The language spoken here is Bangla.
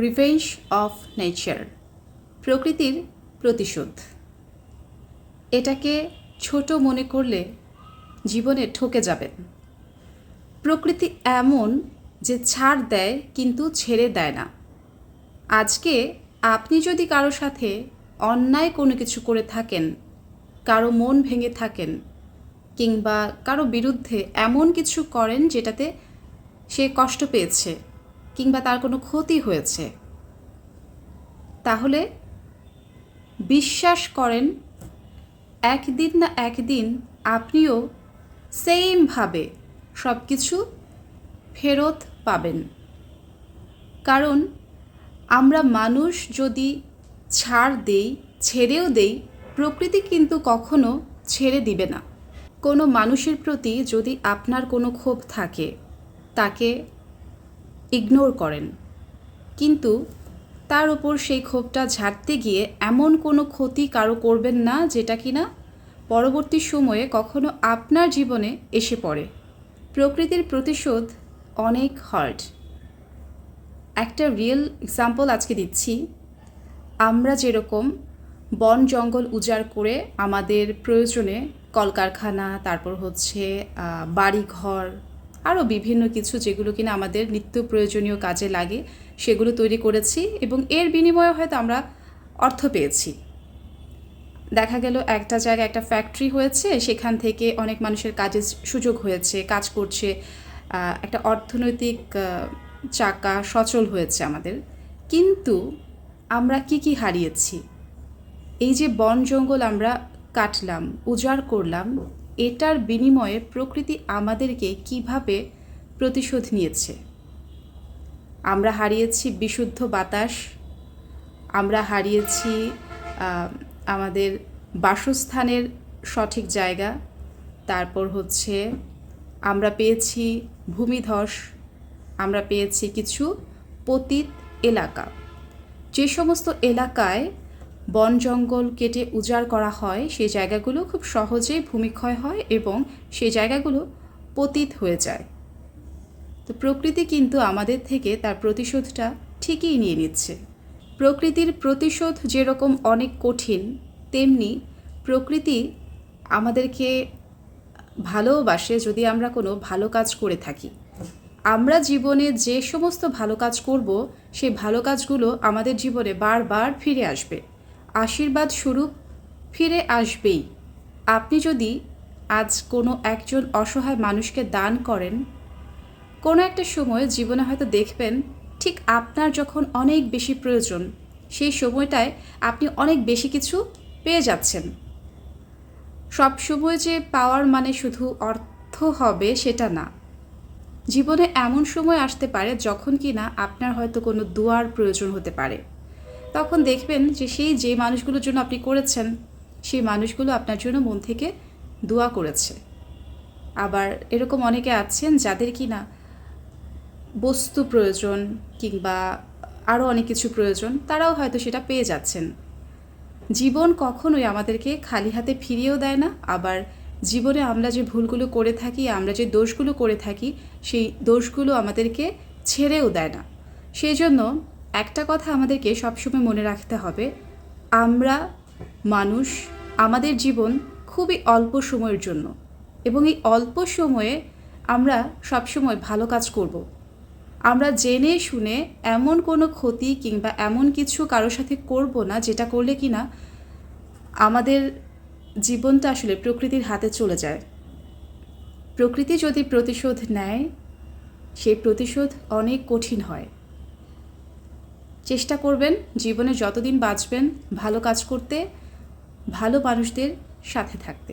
রিভেঞ্জ অফ নেচার প্রকৃতির প্রতিশোধ। এটাকে ছোট মনে করলে জীবনে ঠকে যাবেন। প্রকৃতি এমন যে ছাড় দেয় কিন্তু ছেড়ে দেয় না। আজকে আপনি যদি কারও সাথে অন্যায় কোনো কিছু করে থাকেন, কারও মন ভেঙে থাকেন, কিংবা কারও বিরুদ্ধে এমন কিছু করেন যেটাতে সে কষ্ট পেয়েছে কিংবা তার কোনো ক্ষতি হয়েছে। তাহলে বিশ্বাস করেন, একদিন না একদিন আপনিও সেমভাবে সব কিছু ফেরত পাবেন। কারণ আমরা মানুষ যদি ছাড় দেই, ছেড়েও দেই, প্রকৃতি কিন্তু কখনো ছেড়ে দিবে না। কোনো মানুষের প্রতি যদি আপনার কোনো ক্ষোভ থাকে, তাকে ইগনোর করেন। কিন্তু তার উপর সেই ক্ষোভটা ঝাড়তে গিয়ে এমন কোনো ক্ষতি কারও করবেন না যেটা কিনা পরবর্তী সময়ে কখনো আপনার জীবনে এসে পড়ে। প্রকৃতির প্রতিশোধ অনেক হার্ড একটা রিয়েল এক্সাম্পল আজকে দিচ্ছি। আমরা যেরকম বন জঙ্গল উজাড় করে আমাদের প্রয়োজনে কলকারখানা, তারপর হচ্ছে বাড়িঘর আরও বিভিন্ন কিছু যেগুলো কিনা আমাদের নিত্য প্রয়োজনীয় কাজে লাগে, সেগুলো তৈরি করেছি এবং এর বিনিময়ে হয়তো আমরা অর্থ পেয়েছি। দেখা গেল একটা জায়গায় একটা ফ্যাক্টরি হয়েছে, সেখান থেকে অনেক মানুষের কাজের সুযোগ হয়েছে, কাজ করছে একটা অর্থনৈতিক চাকা সচল হয়েছে আমাদের। কিন্তু আমরা কি কি হারিয়েছি? এই যে বন জঙ্গল আমরা কাটলাম, উজাড় করলাম এটার বিনিময়ে প্রকৃতি আমাদেরকে কীভাবে প্রতিশোধ নিয়েছে? আমরা হারিয়েছি বিশুদ্ধ বাতাস, আমরা হারিয়েছি আমাদের বাসস্থানের সঠিক জায়গা, তারপর হচ্ছে আমরা পেয়েছি ভূমিধস, আমরা পেয়েছি কিছু পতিত এলাকা। যে সমস্ত এলাকায় বন জঙ্গল কেটে উজাড় করা হয় সেই জায়গাগুলো খুব সহজেই ভূমিক্ষয় হয় এবং সেই জায়গাগুলো পতিত হয়ে যায়। তো প্রকৃতি কিন্তু আমাদের থেকে তার প্রতিশোধটা ঠিকই নিয়ে নিচ্ছে। প্রকৃতির প্রতিশোধ যেরকম অনেক কঠিন, তেমনি প্রকৃতি আমাদেরকে ভালোবাসে যদি আমরা কোনো ভালো কাজ করে থাকি। আমরা জীবনে যে সমস্ত ভালো কাজ করব সেই ভালো কাজগুলো আমাদের জীবনে বারবার ফিরে আসবে। আশীর্বাদ স্বরূপ ফিরে আসবেই। আপনি যদি আজ কোনো একজন অসহায় মানুষকে দান করেন, কোনো একটা সময় জীবনে হয়তো দেখবেন ঠিক আপনার যখন অনেক বেশি প্রয়োজন, সেই সময়টায় আপনি অনেক বেশি কিছু পেয়ে যাচ্ছেন। সব সময় যে পাওয়ার মানে শুধু অর্থ হবে সেটা না। জীবনে এমন সময় আসতে পারে যখন কি না আপনার হয়তো কোনো দুয়ার প্রয়োজন হতে পারে। তখন দেখবেন যে সেই যে মানুষগুলোর জন্য আপনি করেছেন, সেই মানুষগুলো আপনার জন্য মন থেকে দোয়া করেছে। আবার এরকম অনেকে আছেন যাদের কি না বস্তু প্রয়োজন কিংবা আরও অনেক কিছু প্রয়োজন, তারাও হয়তো সেটা পেয়ে যাচ্ছেন। জীবন কখনোই আমাদেরকে খালি হাতে ফিরিয়েও দেয় না, আবার জীবনে আমরা যে ভুলগুলো করে থাকি, আমরা যে দোষগুলো করে থাকি, সেই দোষগুলো আমাদেরকে ছেড়েও দেয় না। সেই জন্য একটা কথা আমাদেরকে সবসময় মনে রাখতে হবে, আমরা মানুষ আমাদের জীবন খুবই অল্প সময়ের জন্য এবং এই অল্প সময়ে আমরা সবসময় ভালো কাজ করব। আমরা জেনে শুনে এমন কোনো ক্ষতি কিংবা এমন কিছু কারোর সাথে করব না যেটা করলে কি না আমাদের জীবনটা আসলে প্রকৃতির হাতে চলে যায়। প্রকৃতি যদি প্রতিশোধ নেয় সেই প্রতিশোধ অনেক কঠিন হয়। চেষ্টা করবেন জীবনে যতদিন বাঁচবেন ভালো কাজ করতে ভালো মানুষদের সাথে থাকতে।